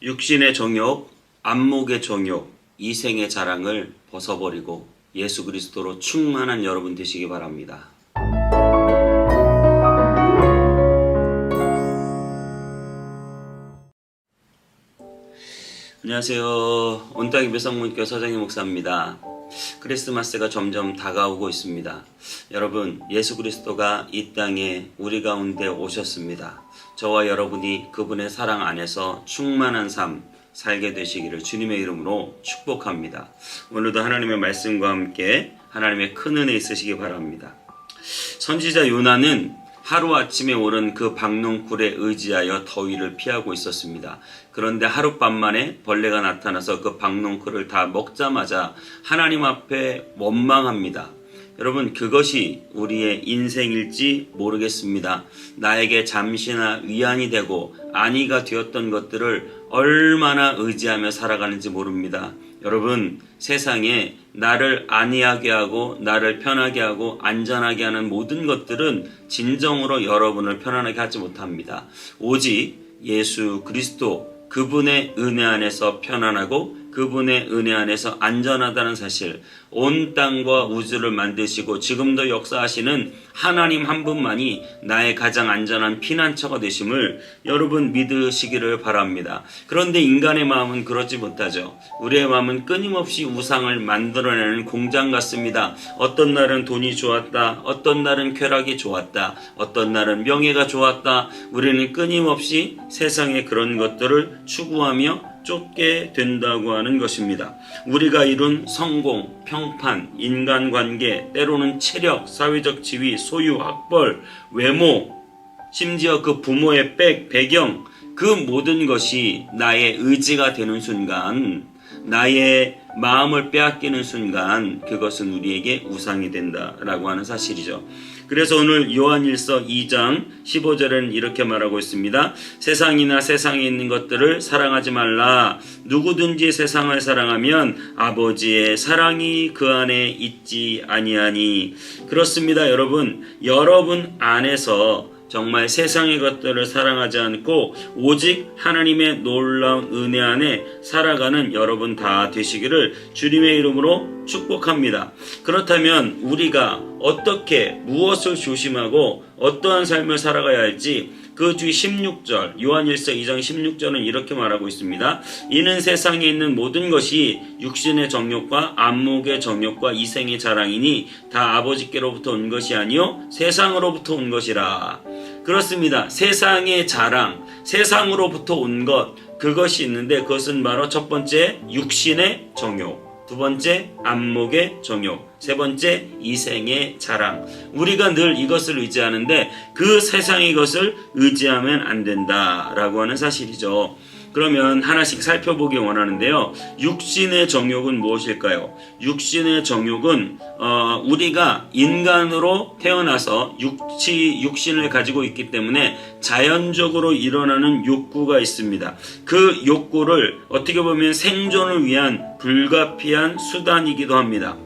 육신의 정욕, 안목의 정욕, 이생의 자랑을 벗어버리고 예수 그리스도로 충만한 여러분 되시기 바랍니다. 안녕하세요. 온땅의 배성문교 서정희 목사입니다. 크리스마스가 점점 다가오고 있습니다. 여러분, 예수 그리스도가 이 땅에 우리 가운데 오셨습니다. 저와 여러분이 그분의 사랑 안에서 충만한 삶 살게 되시기를 주님의 이름으로 축복합니다. 오늘도 하나님의 말씀과 함께 하나님의 큰 은혜 있으시기 바랍니다. 선지자 요나는 하루아침에 오른 그 박농쿨에 의지하여 더위를 피하고 있었습니다. 그런데 하룻밤 만에 벌레가 나타나서 그 박농쿨을 다 먹자마자 하나님 앞에 원망합니다. 여러분, 그것이 우리의 인생일지 모르겠습니다. 나에게 잠시나 위안이 되고 안위가 되었던 것들을 얼마나 의지하며 살아가는지 모릅니다. 여러분, 세상에 나를 안위하게 하고 나를 편하게 하고 안전하게 하는 모든 것들은 진정으로 여러분을 편안하게 하지 못합니다. 오직 예수 그리스도 그분의 은혜 안에서 편안하고 그분의 은혜 안에서 안전하다는 사실, 온 땅과 우주를 만드시고 지금도 역사하시는 하나님 한 분만이 나의 가장 안전한 피난처가 되심을 여러분 믿으시기를 바랍니다. 그런데 인간의 마음은 그러지 못하죠. 우리의 마음은 끊임없이 우상을 만들어내는 공장 같습니다. 어떤 날은 돈이 좋았다, 어떤 날은 쾌락이 좋았다, 어떤 날은 명예가 좋았다. 우리는 끊임없이 세상의 그런 것들을 추구하며 쫓게 된다고 하는 것입니다. 우리가 이룬 성공, 평판, 인간관계, 때로는 체력, 사회적 지위, 소유, 학벌, 외모, 심지어 그 부모의 백, 배경, 그 모든 것이 나의 의지가 되는 순간, 나의 마음을 빼앗기는 순간, 그것은 우리에게 우상이 된다라고 하는 사실이죠. 그래서 오늘 요한일서 2장 15절은 이렇게 말하고 있습니다. 세상이나 세상에 있는 것들을 사랑하지 말라. 누구든지 세상을 사랑하면 아버지의 사랑이 그 안에 있지 아니하니. 그렇습니다, 여러분. 여러분 안에서 정말 세상의 것들을 사랑하지 않고 오직 하나님의 놀라운 은혜 안에 살아가는 여러분 다 되시기를 주님의 이름으로 축복합니다. 그렇다면 우리가 어떻게 무엇을 조심하고 어떠한 삶을 살아가야 할지 그 뒤 16절 요한일서 2장 16절은 이렇게 말하고 있습니다. 이는 세상에 있는 모든 것이 육신의 정욕과 안목의 정욕과 이생의 자랑이니 다 아버지께로부터 온 것이 아니요 세상으로부터 온 것이라. 그렇습니다. 세상의 자랑, 세상으로부터 온 것, 그것이 있는데 그것은 바로 첫 번째 육신의 정욕. 두 번째 안목의 정욕, 세 번째 이생의 자랑. 우리가 늘 이것을 의지하는데 그 세상의 것을 의지하면 안 된다라고 하는 사실이죠. 그러면 하나씩 살펴보기 원하는데요. 육신의 정욕은 무엇일까요? 육신의 정욕은 어, 우리가 인간으로 태어나서 육치 육신을 가지고 있기 때문에 자연적으로 일어나는 욕구가 있습니다. 그 욕구를 어떻게 보면 생존을 위한 불가피한 수단이기도 합니다.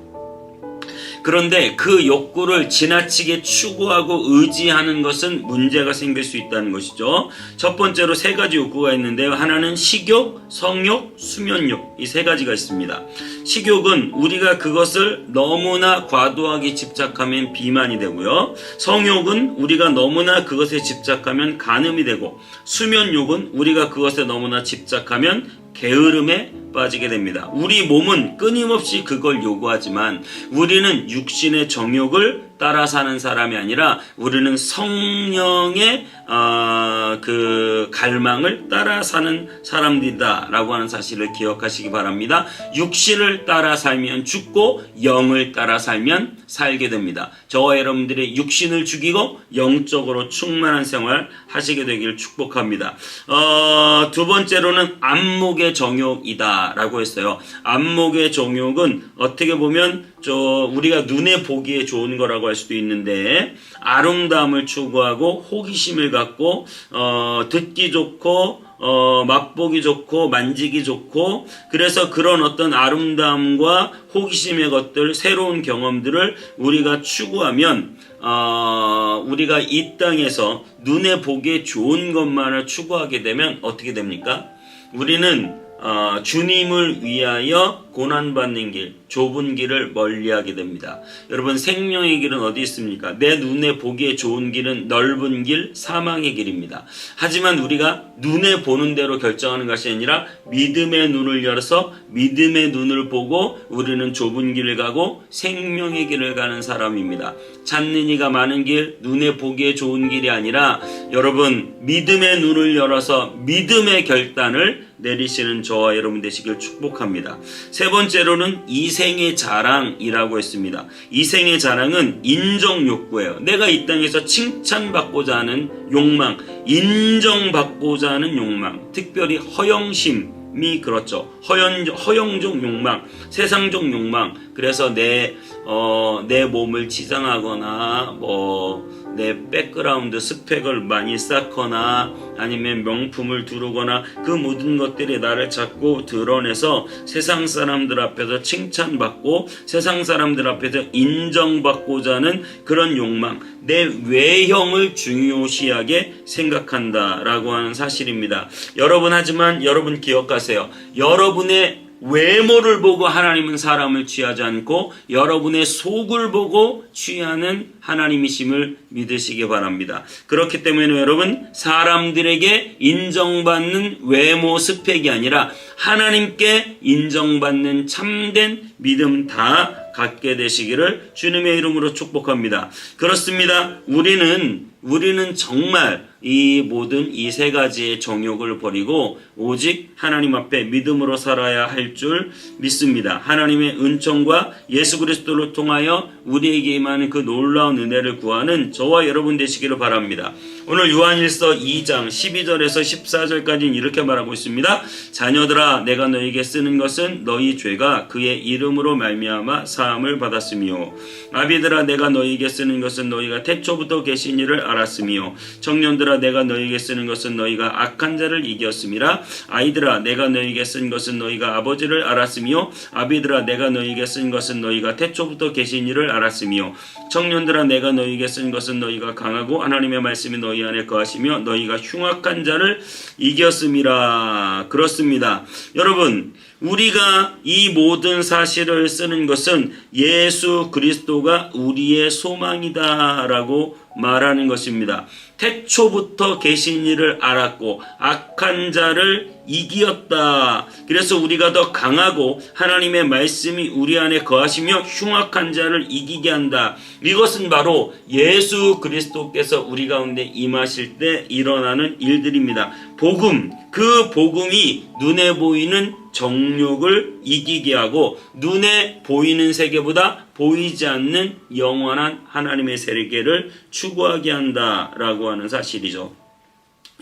그런데 그 욕구를 지나치게 추구하고 의지하는 것은 문제가 생길 수 있다는 것이죠. 첫 번째로 세 가지 욕구가 있는데요. 하나는 식욕, 성욕, 수면욕 이 세 가지가 있습니다. 식욕은 우리가 그것을 너무나 과도하게 집착하면 비만이 되고요. 성욕은 우리가 너무나 그것에 집착하면 간음이 되고 수면욕은 우리가 그것에 너무나 집착하면 게으름에 빠지게 됩니다. 우리 몸은 끊임없이 그걸 요구하지만 우리는 육신의 정욕을 따라 사는 사람이 아니라 우리는 성령의 어, 그 갈망을 따라 사는 사람들이다라고 하는 사실을 기억하시기 바랍니다. 육신을 따라 살면 죽고 영을 따라 살면 살게 됩니다. 저와 여러분들의 육신을 죽이고 영적으로 충만한 생활 하시게 되기를 축복합니다. 어, 두 번째로는 안목의 정욕이다 라고 했어요. 안목의 정욕은 어떻게 보면 저 우리가 눈에 보기에 좋은 거라고 할 수도 있는데 아름다움을 추구하고 호기심을 갖고 어, 듣기 좋고 어, 맛보기 좋고 만지기 좋고 그래서 그런 어떤 아름다움과 호기심의 것들 새로운 경험들을 우리가 추구하면 어, 우리가 이 땅에서 눈에 보기에 좋은 것만을 추구하게 되면 어떻게 됩니까? 우리는 어, 주님을 위하여 고난받는 길, 좁은 길을 멀리하게 됩니다. 여러분 생명의 길은 어디 있습니까? 내 눈에 보기에 좋은 길은 넓은 길, 사망의 길입니다. 하지만 우리가 눈에 보는 대로 결정하는 것이 아니라 믿음의 눈을 열어서 믿음의 눈을 보고 우리는 좁은 길을 가고 생명의 길을 가는 사람입니다. 찾는 이가 많은 길, 눈에 보기에 좋은 길이 아니라 여러분 믿음의 눈을 열어서 믿음의 결단을 내리시는 저와 여러분 되시길 축복합니다. 세 번째로는 이생의 자랑이라고 했습니다. 이생의 자랑은 인정 욕구예요. 내가 이 땅에서 칭찬받고자 하는 욕망, 인정받고자 하는 욕망, 특별히 허영심, 이 그렇죠. 허연, 허영적 욕망, 세상적 욕망. 그래서 내, 어, 내 몸을 치장하거나, 뭐, 내 백그라운드 스펙을 많이 쌓거나 아니면 명품을 두르거나 그 모든 것들이 나를 자꾸 드러내서 세상 사람들 앞에서 칭찬받고 세상 사람들 앞에서 인정받고자 하는 그런 욕망 내 외형을 중요시하게 생각한다라고 하는 사실입니다. 여러분 하지만 여러분 기억하세요. 여러분의 외모를 보고 하나님은 사람을 취하지 않고 여러분의 속을 보고 취하는 하나님이심을 믿으시기 바랍니다. 그렇기 때문에 여러분 사람들에게 인정받는 외모 스펙이 아니라 하나님께 인정받는 참된 믿음 다 갖게 되시기를 주님의 이름으로 축복합니다. 그렇습니다. 우리는 우리는 정말 이 모든 이 세 가지의 정욕을 버리고 오직 하나님 앞에 믿음으로 살아야 할 줄 믿습니다. 하나님의 은총과 예수 그리스도를 통하여 우리에게 임하는 그 놀라운 은혜를 구하는 저와 여러분 되시기를 바랍니다. 오늘 요한일서 2장 12절에서 14절까지는 이렇게 말하고 있습니다. 자녀들아 내가 너에게 쓰는 것은 너희 죄가 그의 이름으로 말미암아 사함을 받았으며 아비들아 내가 너희에게 쓰는 것은 너희가 태초부터 계신 이를 알았으며 청년들아 내가 너희에게 쓰는 것은 너희가 악한 자를 이겼음이라 아이들아 내가 너희에게 쓴 것은 너희가 아버지를 알았으며 아비들아 내가 너희에게 쓴 것은 너희가 태초부터 계신 이를 알았으며 청년들아 내가 너희에게 쓴 것은 너희가 강하고 하나님의 말씀이 너희 안에 거하시며 너희가 흉악한 자를 이겼음이라 그렇습니다. 여러분 우리가 이 모든 사실을 쓰는 것은 예수 그리스도가 우리의 소망이다라고 말하는 것입니다. 태초부터 계신 이를 알았고 악한 자를 이기었다. 그래서 우리가 더 강하고 하나님의 말씀이 우리 안에 거하시며 흉악한 자를 이기게 한다. 이것은 바로 예수 그리스도께서 우리 가운데 임하실 때 일어나는 일들입니다. 복음, 그 복음이 눈에 보이는 정욕을 이기게 하고 눈에 보이는 세계보다 보이지 않는 영원한 하나님의 세계를 추구하게 한다라고 하는 사실이죠.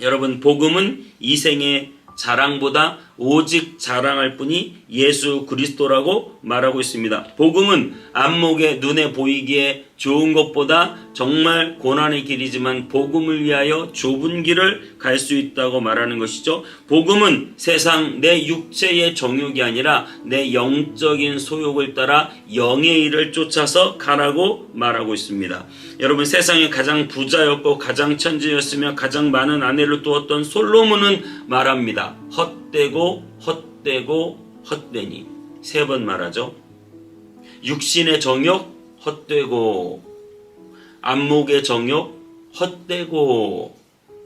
여러분 복음은 이 생의 자랑보다 오직 자랑할 뿐이 예수 그리스도라고 말하고 있습니다. 복음은 안목에 눈에 보이기에 좋은 것보다 정말 고난의 길이지만 복음을 위하여 좁은 길을 갈 수 있다고 말하는 것이죠. 복음은 세상 내 육체의 정욕이 아니라 내 영적인 소욕을 따라 영의 일을 쫓아서 가라고 말하고 있습니다. 여러분 세상에 가장 부자였고 가장 천재였으며 가장 많은 아내를 두었던 솔로몬은 말합니다. 헛되고 헛되고 헛되니 세 번 말하죠. 육신의 정욕 헛되고 안목의 정욕 헛되고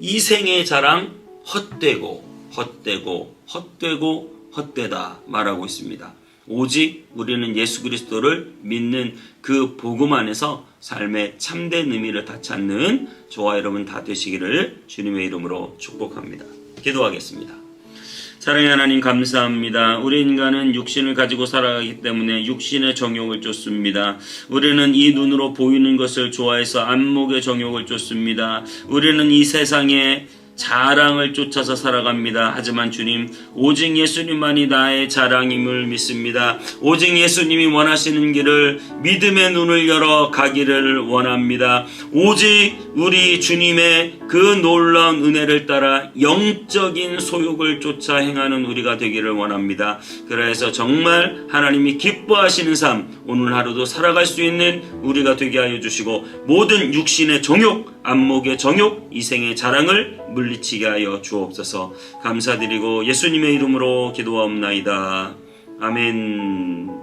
이생의 자랑 헛되고 헛되고 헛되고 헛되다 말하고 있습니다. 오직 우리는 예수 그리스도를 믿는 그 복음 안에서 삶의 참된 의미를 다 찾는 저와 여러분 다 되시기를 주님의 이름으로 축복합니다. 기도하겠습니다. 사랑의 하나님 감사합니다. 우리 인간은 육신을 가지고 살아가기 때문에 육신의 정욕을 쫓습니다. 우리는 이 눈으로 보이는 것을 좋아해서 안목의 정욕을 쫓습니다. 우리는 이 세상에 자랑을 쫓아서 살아갑니다. 하지만 주님, 오직 예수님만이 나의 자랑임을 믿습니다. 오직 예수님이 원하시는 길을 믿음의 눈을 열어 가기를 원합니다. 오직 우리 주님의 그 놀라운 은혜를 따라 영적인 소욕을 쫓아 행하는 우리가 되기를 원합니다. 그래서 정말 하나님이 기뻐하시는 삶, 오늘 하루도 살아갈 수 있는 우리가 되게 하여 주시고 모든 육신의 정욕, 안목의 정욕, 이생의 자랑을 물리치게 하여 주옵소서. 감사드리고 예수님의 이름으로 기도하옵나이다. 아멘.